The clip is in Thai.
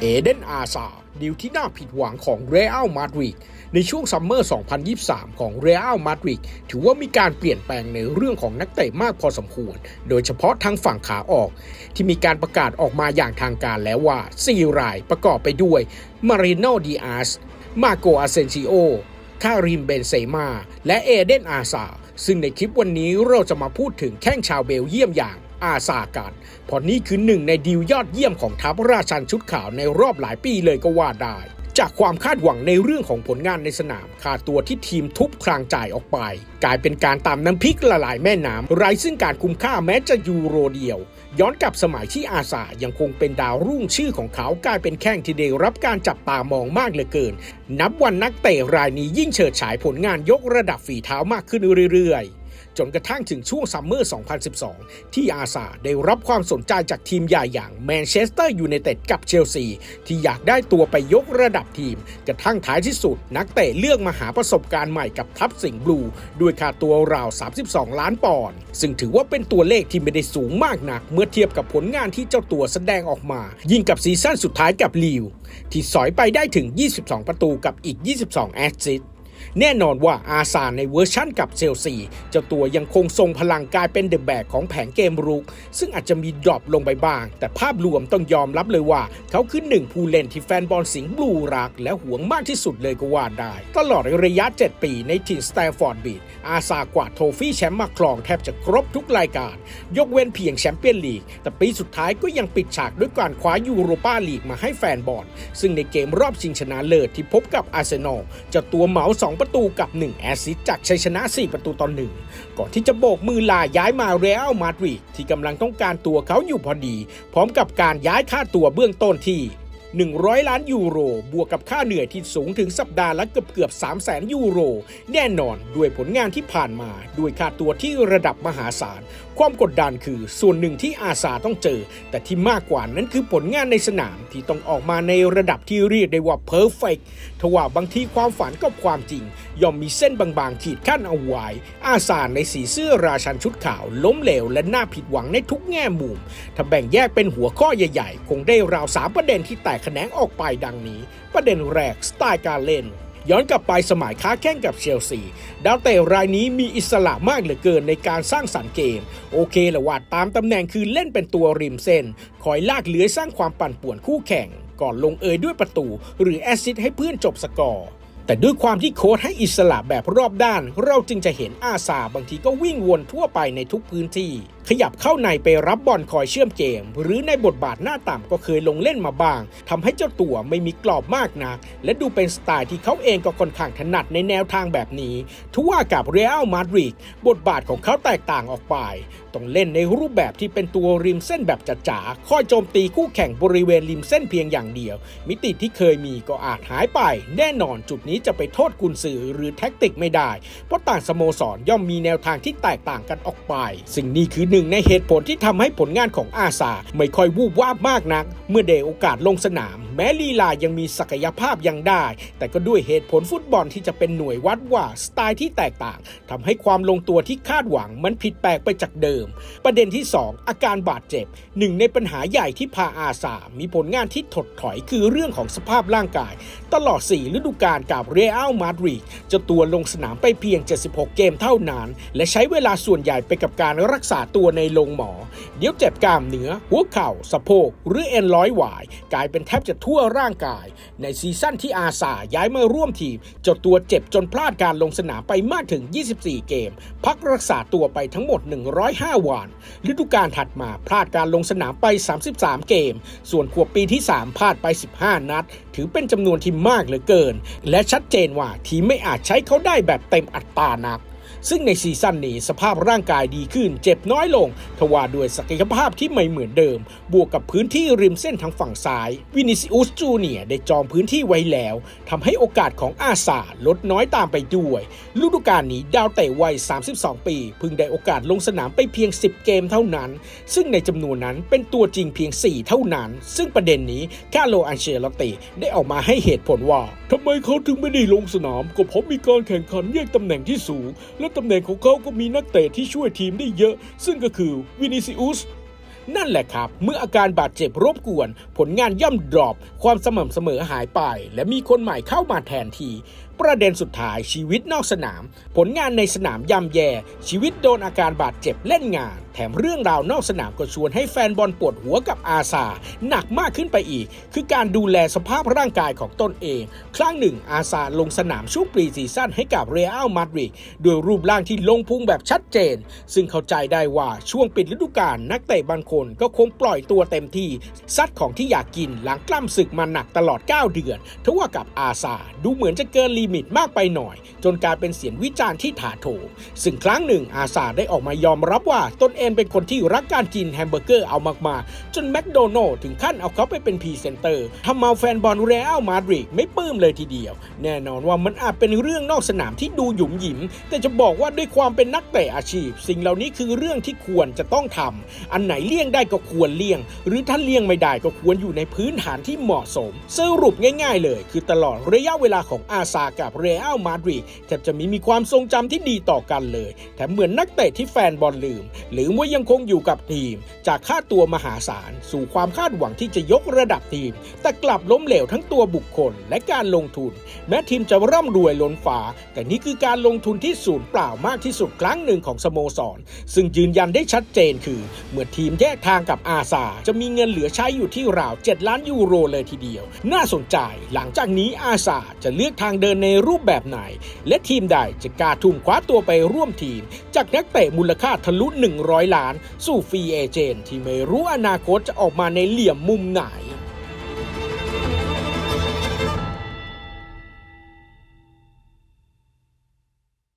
เอเดนอาซาดีลที่น่าผิดหวังของเรอัลมาดริดในช่วงซัมเมอร์ 2023 ของเรอัลมาดริดถือว่ามีการเปลี่ยนแปลงในเรื่องของนักเตะมากพอสมควร โดยเฉพาะทางฝั่งขาออก ที่มีการประกาศออกมาอย่างทางการแล้วว่า 4 รายประกอบไปด้วยมาริโนดิอาสมาโกอาเซนซิโอคาริมเบนเซมาและเอเดนอาซาซึ่งในคลิปวันนี้เราจะมาพูดถึงแข้งชาวเบลเยียมอย่าง อาซากันเพราะนี่คือหนึ่งในดีลยอดเยี่ยมของทัพราชันชุดขาวในรอบหลายปีเลยก็ว่าได้ จากความคาดหวังในเรื่องของผลงานในสนามค่าตัวที่ทีมทุบคลางจ่ายออกไป กลายเป็นการตามน้ำพริกละลายแม่น้ำไร้ซึ่งการคุ้มค่าแม้จะยูโรเดียว ย้อนกลับสมัยที่อาซายังคงเป็นดาวรุ่งชื่อของเขากลายเป็นแข้งที่ได้รับการจับตามองมากเหลือเกิน นับวันนักเตะรายนี้ยิ่งเฉิดฉายผลงานยกระดับฝีเท้ามากขึ้นเรื่อยๆ จนกระทั่งถึงช่วงซัมเมอร์ 2012 ที่อาซาได้รับความสนใจจากทีมใหญ่อย่างแมนเชสเตอร์ยูไนเต็ดกับเชลซี ที่อยากได้ตัวไปยกระดับทีม กระทั่งท้ายที่สุด นักเตะเลือกมาหาประสบการณ์ใหม่กับทัพสิงห์บลู ด้วยค่าตัวราว 32 ล้านปอนด์ซึ่งถือว่าเป็นตัวเลขที่ไม่ได้สูงมากนัก เมื่อเทียบกับผลงานที่เจ้าตัวแสดงออกมา ยิ่งกับซีซั่นสุดท้ายกับลีวที่สอยไปได้ถึง 22 ประตูกับอีก 22 แอสซิสต์ แน่นอนว่าอาซาในเวอร์ชั่นกับเชลซีเจ้าตัวยังคงทรงพลังกลายเป็นเดอะแบกของแผงเกมรุก ซึ่งอาจจะมีดรอปลงไปบ้าง แต่ภาพรวมต้องยอมรับเลยว่า เขาคือหนึ่งผู้เล่นที่แฟนบอลสิงห์บลูรัก และหวงมากที่สุดเลยก็ว่าได้ ตลอดระยะ 7 ปีในทีมสแตฟอร์ดบีดอาซากวาดโทฟี่แชมป์มาครองแทบจะครบทุกรายการ ยกเว้นเพียงแชมเปี้ยนลีก แต่ปีสุดท้ายก็ยังปิดฉากด้วยการคว้ายูโรปาลีกมาให้แฟนบอลซึ่งในเกมรอบชิงชนะเลิศที่พบกับอาร์เซนอลเจ้าตัวเหมาส2 ประตูกับ 1 แอสซิสจากชัยชนะ 4 ประตูต่อหนึ่งก่อนที่จะโบกมือลาย้ายมาเรอัลมาดริดที่กำลังต้องการตัวเขาอยู่พอดี พร้อมกับการย้ายค่าตัวเบื้องต้นที่100 ล้านยูโร บวกกับค่าเหนื่อยที่สูงถึงสัปดาห์ละเกือบเกือบ3 0 0แสนยูโร แน่นอนด้วยผลงานที่ผ่านมา ด้วยค่าตัวที่ระดับมหาศาล ความกดดันคือส่วนหนึ่งที่อาซาต้องเจอ แต่ที่มากกว่านั้นคือผลงานในสนามที่ต้องออกมาในระดับที่เรียกได้ว่าเพอร์เฟกทว่าบางทีความฝันกับความจริง ย่อมมีเส้นบางๆขีดขั้นเอาไว้อาซาในสีเสื้อราชันชุดขาว ล้มเหลวและน่าผิดหวังในทุกแง่มุม ถ้าแบ่งแยกเป็นหัวข้อใหญ่ๆ คงได้ราวสามประเด็นที่แตกแขนงออกไปดังนี้ ประเด็นแรกสไตล์การเล่น ย้อนกลับไปสมัยค้าแข่งกับเชลซี ดาวเตะรายนี้มีอิสระมากเหลือเกินในการสร้างสรรค์เกม โอเคแหละว่าตามตำแหน่งคือเล่นเป็นตัวริมเส้น คอยลากเลื้อยสร้างความปั่นป่วนคู่แข่ง ก่อนลงเอยด้วยประตู หรือแอสซิสต์ให้เพื่อนจบสกอร์แต่ด้วยความที่โค้ชให้อิสระแบบรอบด้าน เราจึงจะเห็นอาซาบางทีก็วิ่งวนทั่วไปในทุกพื้นที่ ขยับเข้าในไปรับบอลคอยเชื่อมเกม หรือในบทบาทหน้าต่ำก็เคยลงเล่นมาบ้างทำให้เจ้าตัวไม่มีกรอบมากนัก และดูเป็นสไตล์ที่เขาเองก็ค่อนข้างถนัดในแนวทางแบบนี้ทว่ากับเรอัลมาดริดบทบาทของเขาแตกต่างออกไป ต้องเล่นในรูปแบบที่เป็นตัวริมเส้นแบบจ๋าๆคอยโจมตีคู่แข่งบริเวณริมเส้นเพียงอย่างเดียว มิติที่เคยมีก็อาจหายไป แน่นอนจุดนี้จะไปโทษกุนซือหรือแท็กติกไม่ได้ เพราะต่างสโมสรย่อมมีแนวทางที่แตกต่างกันออกไป สิ่งนี้คือหนึ่งในเหตุผลที่ทำให้ผลงานของอาซาไม่ค่อยวูบวาบมากนัก เมื่อได้โอกาสลงสนาม แม้ลีลายังมีศักยภาพยังได้ แต่ก็ด้วยเหตุผลฟุตบอลที่จะเป็นหน่วยวัดว่าสไตล์ที่แตกต่างทำให้ความลงตัวที่คาดหวังมันผิดแปลกไปจากเดิม ประเด็นที่ 2 อาการบาดเจ็บหนึ่งในปัญหาใหญ่ที่พาอาซามีผลงานที่ถดถอยคือเรื่องของสภาพร่างกาย ตลอด 4 ฤดูกาลกับเรอัลมาดริดจะตัวลงสนามไปเพียง 76 เกมเท่านั้น และใช้เวลาส่วนใหญ่ไปกับการรักษาตัวในโรงหมอ เดี๋ยวเจ็บกล้ามเนื้อหัวเข่าสะโพกหรือเอ็นร้อยหวาย กลายเป็นแทบจะทั่ั่วร่างกาย ในซีซั่นที่อาซาย้ายมาร่วมทีมเจ้าตัวเจ็บจนพลาดการลงสนามไปมากถึง 24 เกม พักรักษาตัวไปทั้งหมด 105 วัน ฤดูกาลถัดมาพลาดการลงสนามไป 33 เกม ส่วนขวบปีที่ 3 พลาดไป 15 นัด ถือเป็นจำนวนที่มากเหลือเกิน และชัดเจนว่าทีมไม่อาจใช้เขาได้แบบเต็มอัตรานัก ซึ่งในซีซั่นนี้สภาพร่างกายดีขึ้น เจ็บน้อยลง ทว่าด้วยศักยภาพที่ไม่เหมือนเดิม บวกกับพื้นที่ริมเส้นทางฝั่งซ้าย วินิซิอุสจูเนียได้จองพื้นที่ไว้แล้วทำให้โอกาสของอาซาลดน้อยตามไปด้วย ฤดูกาลนี้ดาวเตะวัย 32 ปีเพิ่งได้โอกาสลงสนามไปเพียง 10 เกมเท่านั้น ซึ่งในจำนวนนั้นเป็นตัวจริงเพียง 4 เท่านั้น ซึ่งประเด็นนี้คาโลอันเชลติได้ออกมาให้เหตุผลว่าทำไมเขาถึงไม่ได้ลงสนามก็เพราะมีการแข่งขันแยกตำแหน่งที่สูง และตำแหน่งของเขาก็มีนักเตะที่ช่วยทีมได้เยอะ ซึ่งก็คือวินิซิอุสนั่นแหละครับ เมื่ออาการบาดเจ็บรบกวน ผลงานย่ำดรอป ความสม่ำเสมอหายไป และมีคนใหม่เข้ามาแทนที ประเด็นสุดท้ายชีวิตนอกสนาม ผลงานในสนามย่ำแย่ ชีวิตโดนอาการบาดเจ็บเล่นงาน แถมเรื่องราวนอกสนามก็ชวนให้แฟนบอลปวดหัวกับอาซาหนักมากขึ้นไปอีก คือการดูแลสภาพร่างกายของตนเอง ครั้งหนึ่งอาซาลงสนามช่วงปรีซีซั่นให้กับเรอัลมาดริดด้วยรูปร่างที่ลงพุงแบบชัดเจน ซึ่งเข้าใจได้ว่าช่วงปิดฤดูกาลนักเตะบางคนก็คงปล่อยตัวเต็มที่ซัดของที่อยากกินหลังกล้ำศึกมาหนักตลอด 9 เดือนทว่ากับอาซาดูเหมือนจะเกินลิมิตมากไปหน่อย จนกลายเป็นเสียงวิจารณ์ที่ถาโถมซึ่งครั้งหนึ่งอาซาได้ออกมายอมรับว่าตนเองเป็นคนที่รักการกินแฮมเบอร์เกอร์เอามากๆ จนแมคโดนัลล์ถึงขั้นเอาเขาไปเป็นพรีเซนเตอร์ทำเอาแฟนบอลเรอัลมาดริดไม่ปลื้มเลยทีเดียว แน่นอนว่ามันอาจเป็นเรื่องนอกสนามที่ดูหยุมหยิม แต่จะบอกว่าด้วยความเป็นนักเตะอาชีพ สิ่งเหล่านี้คือเรื่องที่ควรจะต้องทำอันไหนเลี่ยงได้ก็ควรเลี่ยง หรือถ้าเลี่ยงไม่ได้ก็ควรอยู่ในพื้นฐานที่เหมาะสม สรุปง่าย ๆ เลย คือตลอดระยะเวลาของอาซากับเรอัลมาดริดแทบจะมีมีความทรงจำที่ดีต่อกันเลย แถมเหมือนนักเตะที่แฟนบอลลืม หรือว่ายังคงอยู่กับทีม จากค่าตัวมหาศาล สู่ความคาดหวังที่จะยกระดับทีม แต่กลับล้มเหลวทั้งตัวบุคคลและการลงทุน แม้ทีมจะร่ำรวยล้นฟ้า แต่นี่คือการลงทุนที่สูญเปล่ามากที่สุดครั้งหนึ่งของสโมสร ซึ่งยืนยันได้ชัดเจนคือ เมื่อทีมแยกทางกับอาซาจะมีเงินเหลือใช้อยู่ที่ราว 7 ล้านยูโรเลยทีเดียว น่าสนใจ หลังจากนี้อาซาจะเลือกทางเดินในในรูปแบบไหน และทีมใดจะกล้าทุ่มคว้าตัวไปร่วมทีม จากนักเตะมูลค่าทะลุ 100 ล้าน สู่ฟรีเอเจนที่ไม่รู้อนาคตจะออกมาในเหลี่ยมมุมไหน